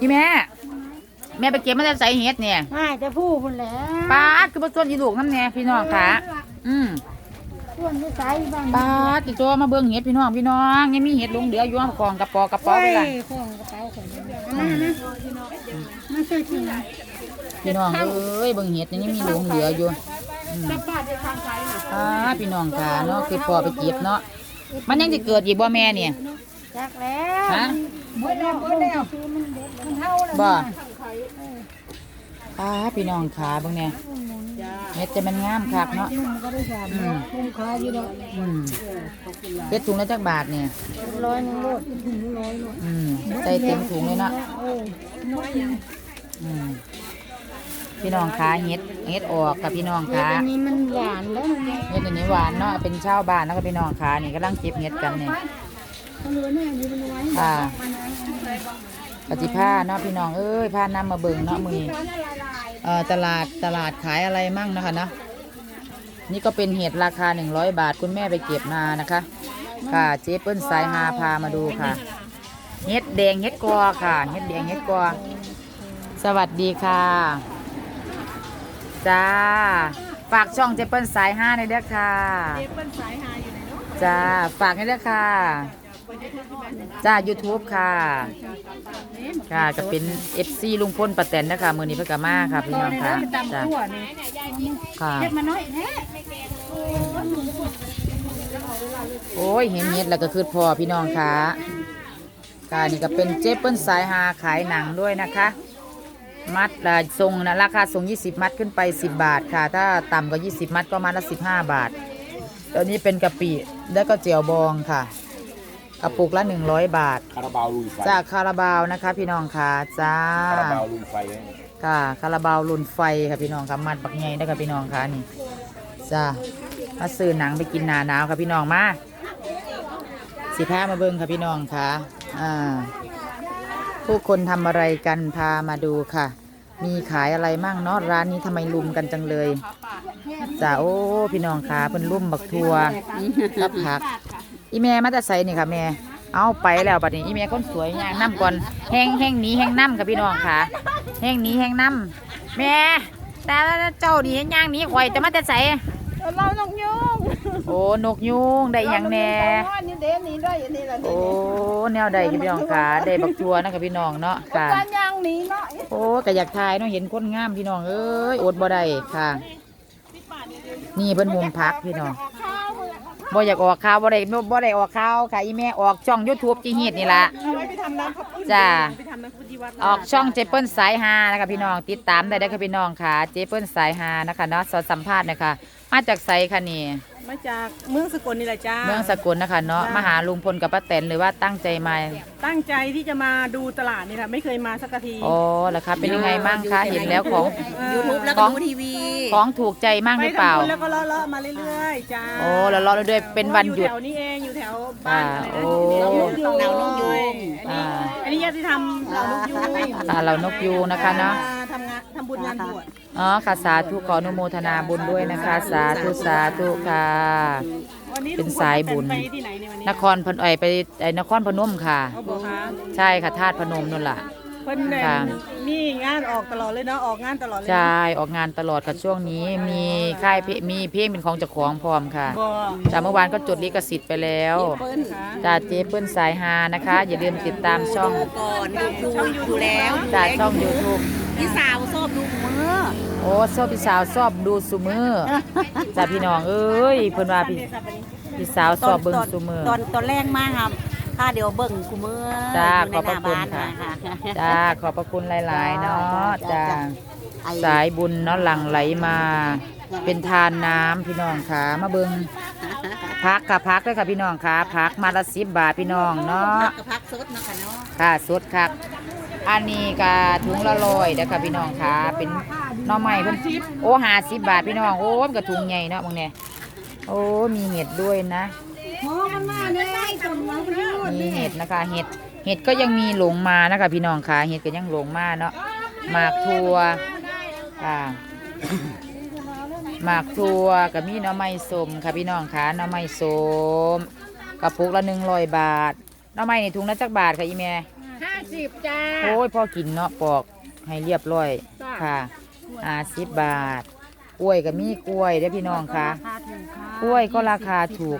อีแม่ แม่ไปเก็บมาจากใส่เฮ็ดเนี่ยไม่แต่ผู้คนแหล้วป้าดคือบ่ส่วนอีลูกน้ำแน่พี่น้องค่ะ อืมส่วนที่ใส่บ้างป้าดติโจมาเบิ่งเฮ็ดพี่น้องพี่น้องยังมีเฮ็ดหลงเหลืออยู่กองกระปอกระป๋อไปล่ะของกระเป๋าของนั่นนะไม่ใช่จริงพี่น้องเอ้ยเบิ่งเฮ็ดยังมีหลงเหลืออยู่อืมป้าดพี่น้องค่ะเนาะคือพอไปเก็บเนาะมันยังจะเกิดอีกบ่แม่เนี่ยจักแล้วฮะ เมื่อแล้วเมื่อแล้วมันเท่าแล้วบ่ป้าดพี่น้องขาเบิ่งเนี่ยเฮ็ดจะมันงามคักเนาะมันก็ได้สามคุ้มค่าอยู่ดอกอืมเฮ็ดถุงละจักบาทเนี่ยร้อยหนึงโลดถึงร้อยโลดอืมใส่เต็มถุงเลยเนาะเอออืมพี่น้องขาเฮ็ดเฮ็ดออกกับพี่น้องเฮ็ดขาอันนี้มันหวานแล้วมันเฮ็ดอันนี้หวานเนาะเป็นชาวบ้านแล้วก็พี่น้องขานี่กำลังเก็บเฮ็ดกันเนี่ยมันรู้แน่อยู่มันไว้ค่ะ ปฏิภาเนาะพี่น้องเอ้ยพานํมาเบิ่งเนาะมื้อนี้เอ่อตลาดตลาดขายอะไรมั่งนะคะเนาะนี่ก็เป็นเห็ดราคา 100 บาทคุณแม่ไปเก็บมานะคะ ค่ะเจ๊เปิ้ลสายฮาพามาดูค่ะ เห็ดแดงเห็ดกอค่ะ เห็ดแดงเห็ดกอสวัสดีค่ะ จ้า ฝากช่องเจเปิ้ลสายห้าในอยเด้อค่ะ เจเปิ้ลสายห้าอยู่ไหนเนาะจ้า ฝากในอยเด้อค่ะ จ้า YouTube ค่ะ ค่ะก็เป็น FC ลุงพลป้าแตนนะคะมือนี้เพื่อกามาค่ะพี่น้องค่ะจ้าค่ะโอ้ยเห็นเห็ดแล้วก็คือพอพี่น้องค่ะค่ะนี่ก็เป็นเจเปิ้ลสายฮาขายหนังด้วยนะคะ มัดละทรงนะราคาทรง 20 มัดขึ้นไป 10 บาทค่ะ ถ้าต่ำกว่า 20 มัดก็มัดละ 15 บาท ตอนนี้เป็นกะปิแล้วก็เจียวบองค่ะ กระปุกละ 100 บาท คาราบาวลุยไฟจากคาราบาวนะคะ พี่น้องค่ะจ้าคาราบาวลุยไฟไว้ค่ะคาราบาวลุนไฟค่ะพี่น้องค่ะมัดปักใหญ่ได้ค่ะพี่น้องค่ะนี่จ้ามาซื้อหนังไปกินหนาหนาวค่ะพี่น้องมาสิพามาเบิ่งค่ะพี่น้องค่ะอ่าผู้คนทำอะไรกันพามาดูค่ะ มีขายอะไรมั่งเนาะร้านนี้ทำไมลุมกันจังเลยจ้าโอ้พี่น้องค่ะเพิ่นลุมบักทัวกับผัก อีแม่มาแต่ใส่นี่ค่ะแม่เอาไปแล้วบัดนี้อีแม่คนสวยย่างน้ำก่อนแห้งแห้งหนี้แห้งน้ำค่ะพี่น้องค่ะ แห้งหนี้แห้งน้ำแม่แต่เจ้านี่ย่างหนี้ข่อยจะมาแต่ใส่เรานกยุงโอ้นกยุงได้หยังแน่นี่เด้นี่ได้อันนี้ละโอ้แนวใดค่ะพี่น้องค่ะได้บักทัวนะคะพี่น้องเนาะค่ะการย่างนี้เนาะโอ้ก็อยากทายเนาะเห็นคนงามพี่น้องเอ้ยอดบ่ได้ค่ะ นี่เพิ่นมุมพักพี่น้อง บ่อยากออกข่าวบ่ได้บ่ได้ออกข่าวค่ะอีแม่ออกช่อง YouTube จีฮีดนี่ล่ะไปทำน้ำขับจ้าไปทำน้ำพุทธิวัฒน์ออกช่องเจเปิลสายฮานะคะพี่น้องติดตามได้ได้อค่ะพี่น้องค่ะ เจเปิลสายฮานะคะเนาะสอนสัมภาษณ์นะคะมาจากไซค่ะนี่ มาจากเมืองสกลนี่แหละจ้า เมืองสกลนะคะเนาะจ้ามมาหาลุงพลกับป้าแตนหรือว่าตั้งใจมาตั้งใจที่จะมาดูตลาดนี่แหละไม่เคยมาสักทีอ๋อแล้วคะเป็นยังไงบ้างคะเห็นแล้วของยูทูบแล้วขก็องดูทีวีของถูกใจมากหรือเปล่าไปทำบุญแล้วก็เลาะๆมาเรื่อยๆจ้าโอ้แล้วรอด้วยเป็นวันหยุด อยู่แถวนี้เองอยู่แถวบ้านอะไรอ่านะโอ้เรานกยูงอ่า อันนี้ญาติธรรมเรานกยูง อ่าเรานกยูงนะคะเนาะทำงานทำบุญงานบวชอ๋อค่ะสาธุขออนุโมทนาบุญด้วยนะคะ สาธุสาธุค่ะ วันนี้เป็นสายบุญ ไปที่ไหนเนี่ยวันนี้นครพนไอยไปไอ้นครพนมค่ะ เขาบอกค่ะใช่ค่ะธาตุพนมนั่นแหละเพิ่นเนี่ยค่ะ มีงานออกตลอดเลยเนาะออกงานตลอดเลยใช่ออกงานตลอดค่ะช่วงนี้มีค่ายเพลงมีเพลงเป็นของเจ้าของพร้อมค่ะบ่จากเมื่อวานก็จดลิขสิทธิ์ไปแล้วเปิ้ลค่ะจากเจเปิ้ลสายฮานะคะ อย่าลืมติดตามช่องดูก่อนดูดูอยู่แล้วจากช่อง YouTube พี่สาวชอบดูมือโอ้ชอบพี่สาวชอบดูซูมือจากพี่น้องเอ้ยเพิ่นว่าพี่พี่สาวชอบเบิ่งซูมือตอนตอนแรกมากครับถ้าเดี๋ยวเบิ่งกูมือจ้ายู่ในขอบพระคุณหน้าค่ะบ้านนจ้าขอบพระคุณหลายๆเนาะจ้าไอ้สายบุญเนาะหลั่งไหลมา เป็นทานน้ำพี่น้องค่ะมาเบิงพักค่ะพักด้วยค่ะพี่น้องค่ะพักมาละสิบบาทพี่น้องเนาะพักกับพักสดเนาะค่ะเนาะค่ะสดค่ะ อันนี้ก็ถุงละร้อยเด้อค่ะพี่น้องค่ะเป็นหน่อไม้เพิ่นโอ้หาสิบบาทพี่น้องโอ้มันก็ถุงใหญ่เนาะบางเนี่ยโอ้มีเห็ดด้วยนะมอมันมาเนี่ยสมหวังประโยชน์มีเห็ดนะคะเห็ดเห็ดก็ยังมีหลงมานะคะพี่น้องค่ะเห็ดก็ยังหลงมาเนาะหมากทัวค่ะหมากทัวกับมีหน่อไม้สมค่ะพี่น้องค่ะหน่อไม้สมกระปุกละหนึ่งร้อยบาทหน่อไม้นี่ถุงละจักบาทค่ะอีแม่ห้า สิบจ้า โอ้ยพ่อกินเนาะปอกให้เรียบร้อยจ้ะ ค่ะห้าสิบบาท กล้วยก็มีกล้วยเด้อพี่น้องค่ะ ราคาถูกค่ะกล้วยก็ราคาถูก